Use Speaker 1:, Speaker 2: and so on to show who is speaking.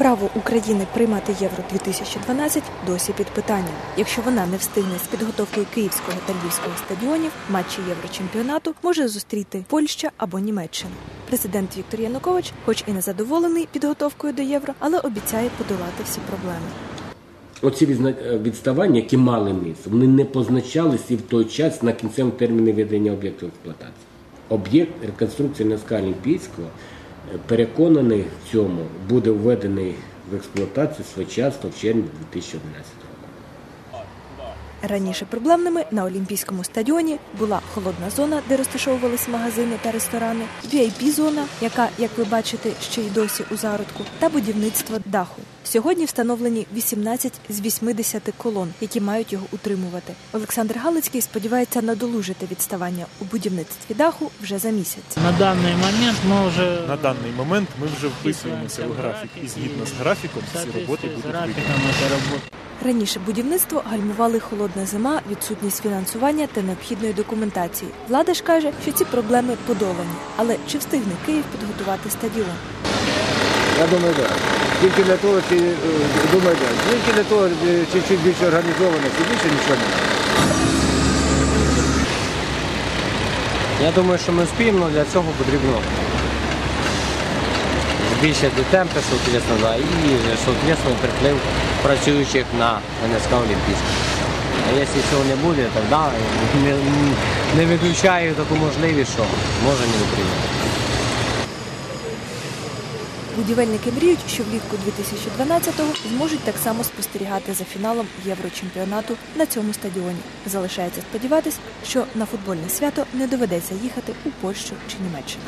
Speaker 1: Право України приймати євро 2012 досі під питанням. Якщо вона не встигне з підготовкою київського та львівського стадіонів, матчі єврочемпіонату може зустріти Польща або Німеччина. Президент Віктор Янукович, хоч і не задоволений підготовкою до євро, але обіцяє подолати всі проблеми.
Speaker 2: Оці відзна- відставання, які мали місце, вони не позначалися і в той час на кінцевому терміні ведення об'єкту експлуатації. Об'єкт реконструкції НСК Олімпійського е, переконаний в цьому буде введений в експлуатацію своєчасно в червні 2011 року.
Speaker 1: Раніше проблемними на Олімпійському стадіоні була холодна зона, де розташовувались магазини та ресторани, VIP-зона, яка, як ви бачите, ще й досі у зародку, та будівництво даху. Сьогодні встановлені 18 з 80 колон, які мають його утримувати. Олександр Галицький сподівається надолужити відставання у будівництві даху вже за місяць.
Speaker 3: На даний момент ми вже
Speaker 4: На даний момент ми вже вписуємося у графік, і згідно з графіком всі роботи будуть виконані.
Speaker 3: роботи.
Speaker 1: Раніше будівництво гальмували холодна зима, відсутність фінансування та необхідної документації. Влада ж каже, що ці проблеми подолані. Але чи встигне Київ підготувати стадіон?
Speaker 5: Я думаю, так. Тільки для того, чи е, думаю, так. Тільки для того, е, чуть-чуть більше організованості, більше нічого немає.
Speaker 6: Я думаю, що ми вспіємо, але для цього потрібно збільшити темпи, соответственно, да, і соответственно, приплив працюючих на НСК Олімпійський. А якщо цього не буде, тоді не, не виключаю таку можливість, що може не прийняти.
Speaker 1: Будівельники мріють, що влітку 2012-го зможуть так само спостерігати за фіналом Єврочемпіонату на цьому стадіоні. Залишається сподіватись, що на футбольне свято не доведеться їхати у Польщу чи Німеччину.